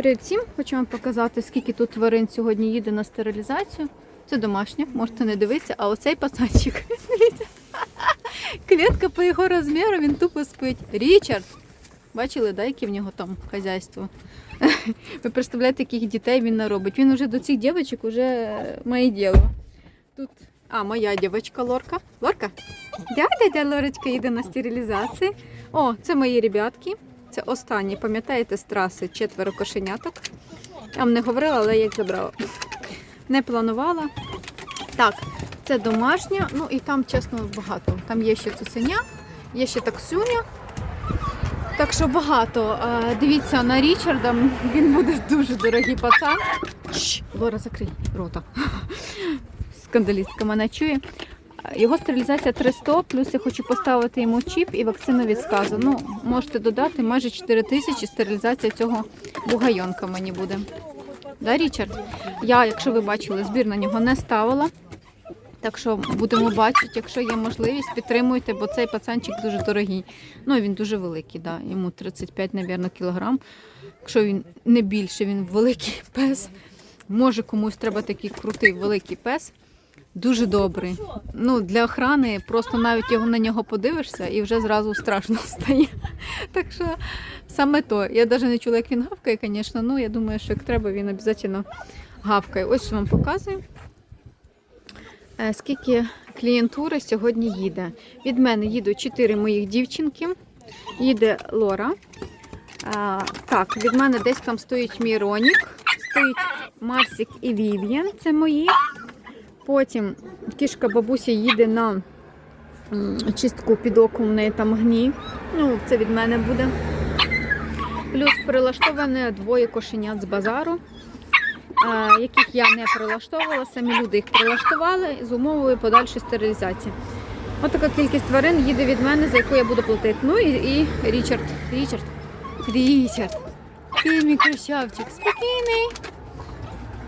Привіт всім! Хочу вам показати, скільки тут тварин сьогодні їде на стерилізацію. Це домашня, можете не дивитися, а оцей пацанчик. Клітка по його розміру, він тупо спить. Річард! Бачили, да, яке в нього там хазяйство? Ви представляєте, яких дітей він наробить. Він вже до цих дівчаток вже має діло. Тут, а, моя дівчинка Лорка. Лорка? Дядя Лорочка їде на стерилізацію. О, це мої ребятки. Це останні, пам'ятаєте, з траси четверо кошеняток. Я вам не говорила, але я їх забрала. Не планувала. Так, це домашня, ну і там, чесно, багато. Там є ще цуценя, є ще таксюня. Так що багато. Е, Дивіться на Річарда, він буде дуже дорогий пацан. Лора, закрий рота. Скандалістка мене чує. Його стерилізація 300, плюс я хочу поставити йому чіп і вакцину від сказу. Ну, можете додати майже 4 тисячі стерилізація цього бугайонка мені буде. Да, Річард? Я, якщо ви бачили, збір на нього не ставила. Так що будемо бачити, якщо є можливість, підтримуйте, бо цей пацанчик дуже дорогий. Ну, він дуже великий, да. йому 35, мабуть, кілограм. Якщо він не більше, він великий пес. Може комусь треба такий крутий великий пес. Дуже добрий. Ну, для охрани просто навіть його на нього подивишся і вже зразу страшно стає. Так що саме то. Я навіть не чула, як він гавкає, звісно. Ну, я думаю, що як треба, він обов'язково гавкає. Ось що вам показую. Е, Скільки клієнтури сьогодні їде? Від мене їдуть 4 моїх дівчинки. Їде Лора. А, так, від мене десь там стоїть мій Ронік, стоїть Марсик і Вів'єн, це мої. Потім кішка бабуся їде на чистку під оком, в неї там гній. Ну, це від мене буде. Плюс прилаштоване двоє кошенят з базару, яких я не прилаштовувала, самі люди їх прилаштували з умовою подальшої стерилізації. Ось така кількість тварин їде від мене, за яку я буду платити. Ну і, і Річард. Річард. Річард. Ти мій крущавчик. Спокійний.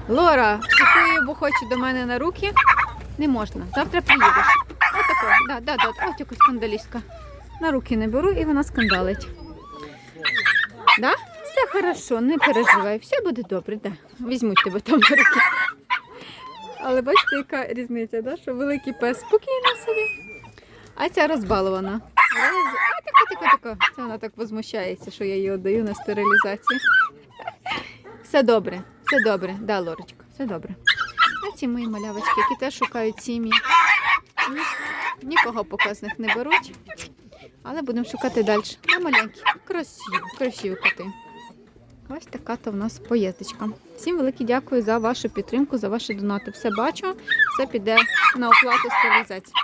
Лора, шикує, бо хоче до мене на руки. Не можна. Завтра приїдеш. Отако. Да, да, да. Ось якась скандалістка. На руки не беру і вона скандалить. Да? Все хорошо, не переживай, все буде добре, да. Візьмуть тебе там на руки. Але бачите, яка різниця, да? що великий пес спокійно собі. А ця розбалована. Тако. Це вона так возмущається, що я її віддаю на стерилізацію. Все добре, все добре. Да, Лорочка, все добре. А ці мої малявочки, які теж шукають сім'ї. Нікого поки з них не беруть. Але будемо шукати далі. А маленькі, красиві, красиві коти. Ось така то в нас поїздочка. Всім велике дякую за вашу підтримку, за ваші донати. Все бачу, все піде на оплату стерилізації.